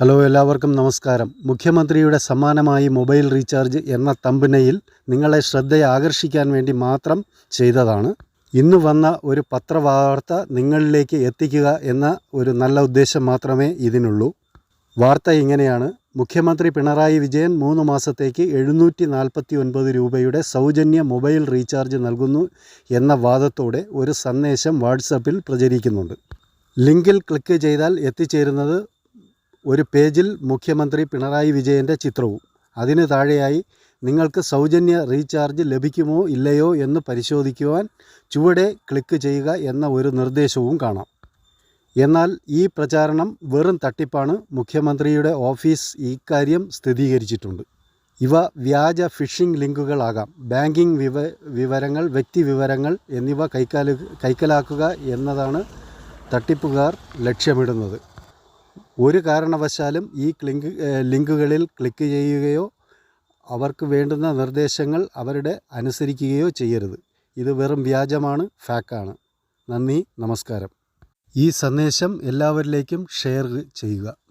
Hello എല്ലാവർക്കും നമസ്കാരം. മുഖ്യമന്ത്രിയുടെ സമ്മാനമായി മൊബൈൽ റീചാർജ് എന്ന തമ്പനയിൽ നിങ്ങളെ ശ്രദ്ധയെ ആകർഷിക്കാൻ വേണ്ടി മാത്രം ചെയ്തതാണ്. ഇന്ന് വന്ന ഒരു പത്രവാർത്ത നിങ്ങളിലേക്ക് എത്തിക്കുക എന്ന ഒരു നല്ല ഉദ്ദേശം മാത്രമേ ഇതിനുള്ളൂ. വാർത്ത ഇങ്ങനെയാണ്. മുഖ്യമന്ത്രി പിണറായി വിജയൻ മൂന്ന് മാസത്തേക്ക് എഴുന്നൂറ്റി നാൽപ്പത്തി ഒൻപത് രൂപയുടെ സൗജന്യ മൊബൈൽ റീചാർജ് നൽകുന്നു എന്ന വാദത്തോടെ ഒരു സന്ദേശം വാട്സപ്പിൽ പ്രചരിക്കുന്നുണ്ട്. ലിങ്കിൽ ക്ലിക്ക് ചെയ്താൽ എത്തിച്ചേരുന്നത് ഒരു പേജിൽ മുഖ്യമന്ത്രി പിണറായി വിജയന്റെ ചിത്രവും. അതിന് താഴെയായി നിങ്ങൾക്ക് സൗജന്യ റീചാർജ് ലഭിക്കുമോ ഇല്ലയോ എന്ന് പരിശോധിക്കുവാൻ ചുവടെ ക്ലിക്ക് ചെയ്യുക എന്ന ഒരു നിർദ്ദേശവും കാണാം. എന്നാൽ ഈ പ്രചാരണം വെറും തട്ടിപ്പാണ്. മുഖ്യമന്ത്രിയുടെ ഓഫീസ് ഇക്കാര്യം സ്ഥിരീകരിച്ചിട്ടുണ്ട്. ഇവ വ്യാജ ഫിഷിംഗ് ലിങ്കുകളാകാം. ബാങ്കിംഗ് വിവ വിവരങ്ങൾ വ്യക്തി വിവരങ്ങൾ എന്നിവ കൈക്കാലു കൈക്കലാക്കുക എന്നതാണ് തട്ടിപ്പുകാർ ലക്ഷ്യമിടുന്നത്. ഒരു കാരണവശാലും ഈ ക്ലിങ്ക് ലിങ്കുകളിൽ ക്ലിക്ക് ചെയ്യുകയോ അവർക്ക് വേണ്ടുന്ന നിർദ്ദേശങ്ങൾ അവരുടെ അനുസരിക്കുകയോ ചെയ്യരുത്. ഇത് വെറും വ്യാജമാണ് ഫാക്കാണ്. നന്ദി നമസ്കാരം. ഈ സന്ദേശം എല്ലാവരിലേക്കും ഷെയർ ചെയ്യുക.